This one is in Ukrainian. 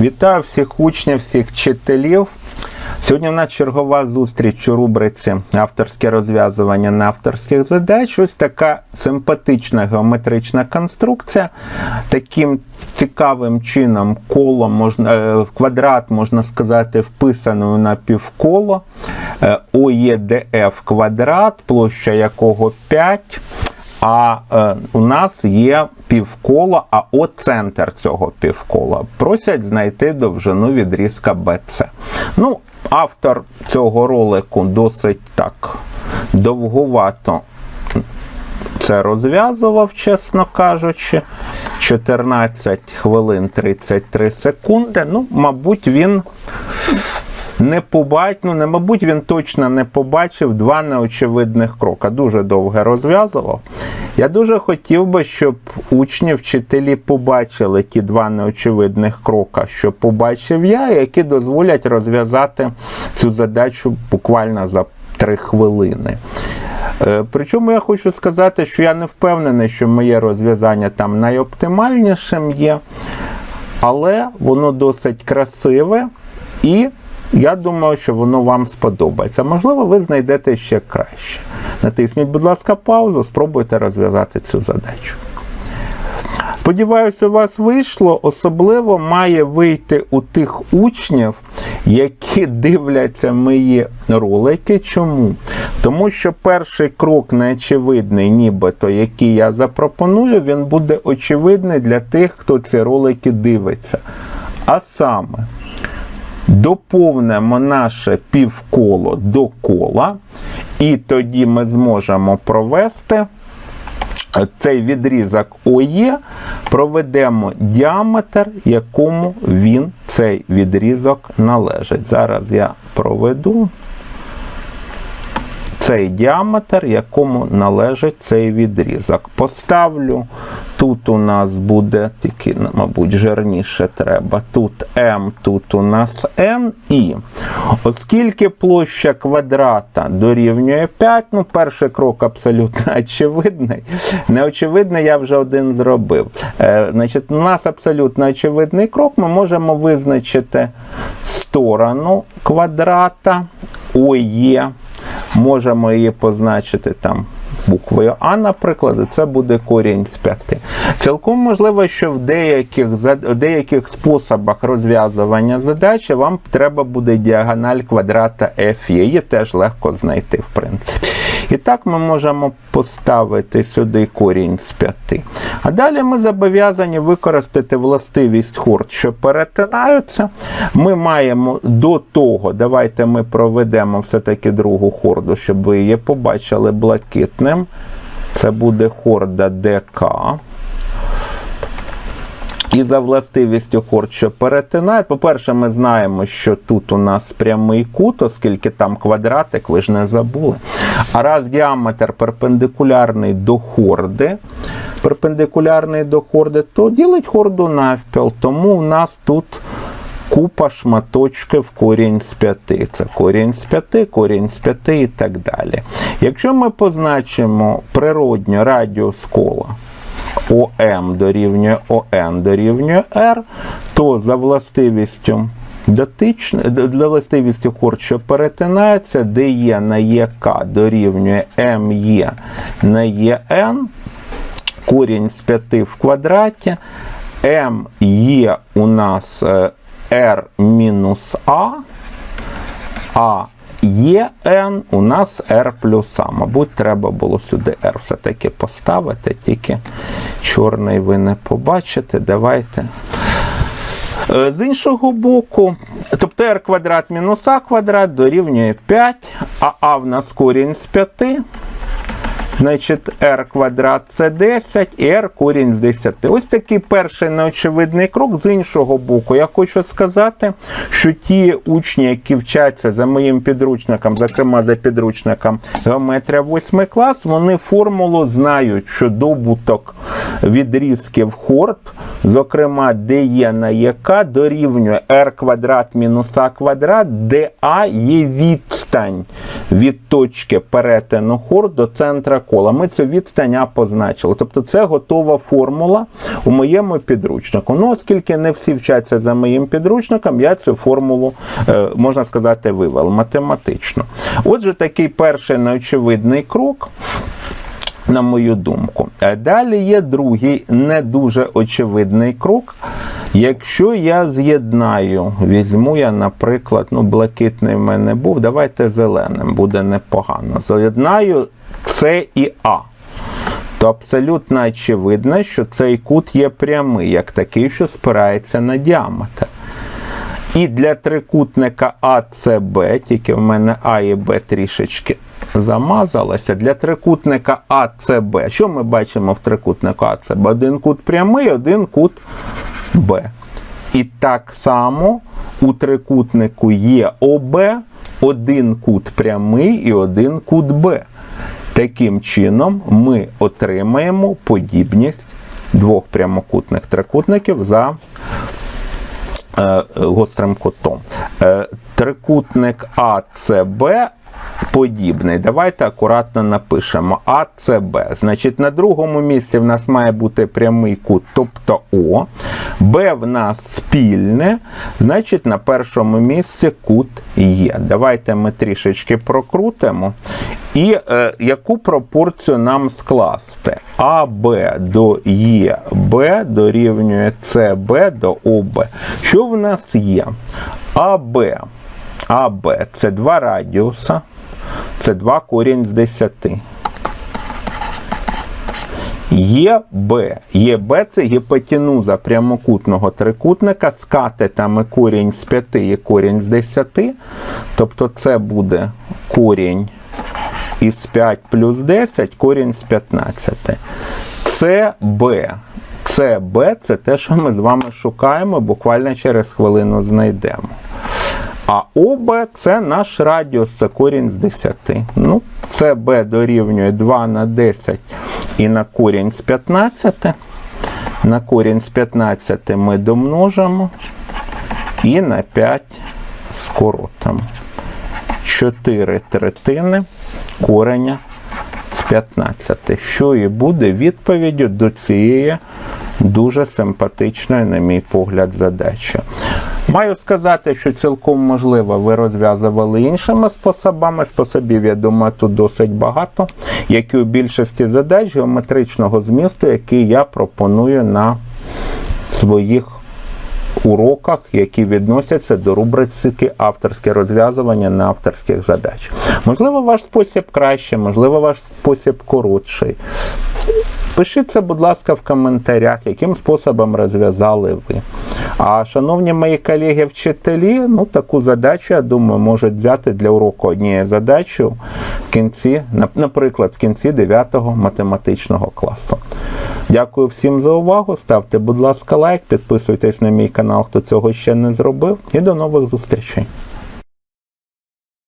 Вітаю всіх учнів, всіх вчителів. Сьогодні в нас чергова зустріч у рубриці авторське розв'язування на авторських задач. Ось така симпатична геометрична конструкція. Таким цікавим чином коло можна, е, квадрат, можна сказати, вписаний на півколо. Е, ОЄДФ квадрат, площа якого 5. А е, у нас є півколо, а от центр цього півкола. Просять знайти довжину відрізка BC. Ну, автор цього ролику досить так довгувато це розв'язував, чесно кажучи. 14 хвилин 33 секунди. Ну, мабуть, він не побачив, ну не мабуть, він точно не побачив два неочевидних крока. Дуже довго розв'язував. Я дуже хотів би, щоб учні, вчителі побачили ті два неочевидних крока, що побачив я, які дозволять розв'язати цю задачу буквально за три хвилини. Е, Причому я хочу сказати, що я не впевнений, що моє розв'язання там найоптимальнішим є, але воно досить красиве і я думаю, що воно вам сподобається. Можливо, ви знайдете ще краще. Натисніть, будь ласка, паузу, спробуйте розв'язати цю задачу. Сподіваюся, у вас вийшло. Особливо має вийти у тих учнів, які дивляться мої ролики. Чому? Тому що перший крок неочевидний, нібито, який я запропоную, він буде очевидний для тих, хто ці ролики дивиться. А саме, доповнимо наше півколо до кола, і тоді ми зможемо провести цей відрізок ОЄ, проведемо діаметр, якому він цей відрізок належить. Зараз я проведу цей діаметр, якому належить цей відрізок. Поставлю, тут у нас буде, тільки, мабуть, жирніше треба. Тут М, тут у нас N і. Оскільки площа квадрата дорівнює 5, ну, перший крок абсолютно очевидний. Неочевидний я вже один зробив. Е, значить, У нас абсолютно очевидний крок, ми можемо визначити сторону квадрата ОЄ. Можемо її позначити там буквою А, наприклад, і це буде корінь з 5. Цілком можливо, що в деяких, деяких способах розв'язування задачі вам треба буде діагональ квадрата F. Її теж легко знайти, в принципі. Так ми можемо поставити сюди корінь з 5. А далі ми зобов'язані використати властивість хорд, що перетинаються. Ми маємо до того, давайте ми проведемо все-таки другу хорду, щоб ви її побачили блакитним. Це буде хорда ДК. І за властивістю що перетинає. По-перше, ми знаємо, що тут у нас прямий кут, оскільки там квадратик, ви ж не забули. А раз діаметр перпендикулярний до хорди, перпендикулярний до хорди, то ділить хорду навпіл. Тому у нас тут купа шматочків корінь з 5. Це корінь з 5, корінь з 5 і так далі. Якщо ми позначимо природньо радіус кола, ОМ дорівнює ОН дорівнює R, то за властивістю дотично, для властивістю хорд, що перетинається, ДЕ на ЄК дорівнює МЄ на ЄН, корінь з 5 в квадраті, МЄ у нас R мінус А, а ЄН у нас R плюс А. Мабуть, треба було сюди R все-таки поставити, тільки чорний ви не побачите. Давайте. Е, З іншого боку, тобто r квадрат мінус а квадрат дорівнює 5, а а в нас корінь з 5. Значить, r квадрат це 10 і r корінь з 10. Ось такий перший неочевидний крок. З іншого боку, я хочу сказати, що ті учні, які вчаться за моїм підручником, зокрема за підручником геометрія 8 клас, вони формулу знають, що добуток відрізків хорд, зокрема, де є на ЄК, дорівнює r квадрат мінус а квадрат, де А є відстань від точки перетину хорд до центра кола. Ми цю відстань А позначили. Тобто це готова формула у моєму підручнику. Ну, оскільки не всі вчаться за моїм підручником, я цю формулу, е, можна сказати, вивел математично. Отже, такий перший неочевидний крок. На мою думку. Е, Далі є другий не дуже очевидний крок. Якщо я з'єднаю, візьму я, наприклад, ну, блакитний в мене був, давайте зеленим, буде непогано. З'єднаю С і А. То абсолютно очевидно, що цей кут є прямий, як такий, що спирається на діаметр. І для трикутника АЦБ, тільки в мене А і Б трішечки замазалося. Для трикутника АЦБ. Що ми бачимо в трикутнику АЦБ? Один кут прямий, один кут Б. І так само у трикутнику ЄОБ один кут прямий і один кут Б. Таким чином ми отримаємо подібність двох прямокутних трикутників за е, гострим кутом. Е, Трикутник АЦБ подібний. Давайте акуратно напишемо АЦБ. Значить, на другому місці в нас має бути прямий кут, тобто О. Б в нас спільне, значить, на першому місці кут є. Давайте ми трішечки прокрутимо. І е, яку пропорцію нам скласти? АБ до ЄБ дорівнює СБ до ОБ. Що в нас є? АБ. АБ це два радіуса, це 2 корінь з 10. ЄБ. ЄБ це гіпотенуза прямокутного трикутника з катетами корінь з 5 і корінь з 10. Тобто це буде корінь із 5 плюс 10, корінь з 15. СБ. СБ це те, що ми з вами шукаємо, буквально через хвилину знайдемо. А ОБ це наш радіус, це корінь з 10. Ну, СБ дорівнює 2 на 10 і на корінь з 15. На корінь з 15 ми домножимо і на 5 скоротимо. 4 третини кореня з 15. Що і буде відповіддю до цієї дуже симпатичної, на мій погляд, задачі. Маю сказати, що цілком можливо ви розв'язували іншими способами. Способів, я думаю, тут досить багато, як і у більшості задач геометричного змісту, які я пропоную на своїх уроках, які відносяться до рубрики авторське розв'язування на авторських задач. Можливо, ваш спосіб краще, можливо, ваш спосіб коротший. Пишіть це, будь ласка, в коментарях, яким способом розв'язали ви. А шановні мої колеги-вчителі, ну таку задачу, я думаю, можуть взяти для уроку однією задачею в кінці, наприклад, в кінці 9 математичного класу. Дякую всім за увагу. Ставте, будь ласка, лайк, підписуйтесь на мій канал, хто цього ще не зробив. І до нових зустрічей.